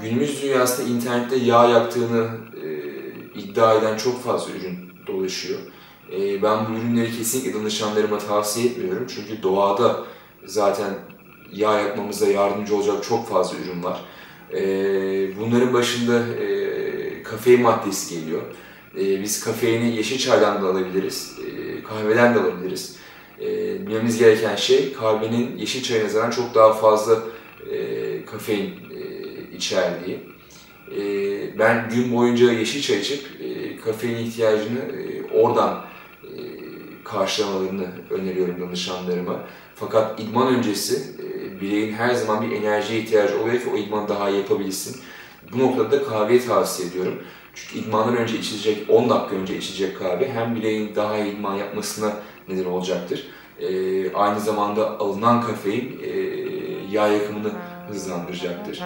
Günümüz dünyasında internette yağ yaktığını e, iddia eden çok fazla ürün dolaşıyor. E, ben bu ürünleri kesinlikle danışanlarıma tavsiye etmiyorum. Çünkü doğada zaten yağ yakmamıza yardımcı olacak çok fazla ürün var. E, bunların başında e, kafein maddesi geliyor. E, biz kafeini yeşil çaydan da alabiliriz, e, kahveden de alabiliriz. E, bilmemiz gereken şey kahvenin yeşil çaya nazaran çok daha fazla e, kafein e, içerdiği. E, ben gün boyunca yeşil çay içip e, kafein ihtiyacını e, oradan e, karşılamalarını öneriyorum danışanlarıma. Fakat idman öncesi e, bireyin her zaman bir enerjiye ihtiyacı oluyor ki o idmanı daha iyi yapabilsin. Bu noktada da kahveyi tavsiye ediyorum. Çünkü idmandan önce içilecek, 10 dakika önce içilecek kahve hem bireyin daha iyi idman yapmasına neden olacaktır. E, aynı zamanda alınan kafein e, yağ yakımını hızlandıracaktır.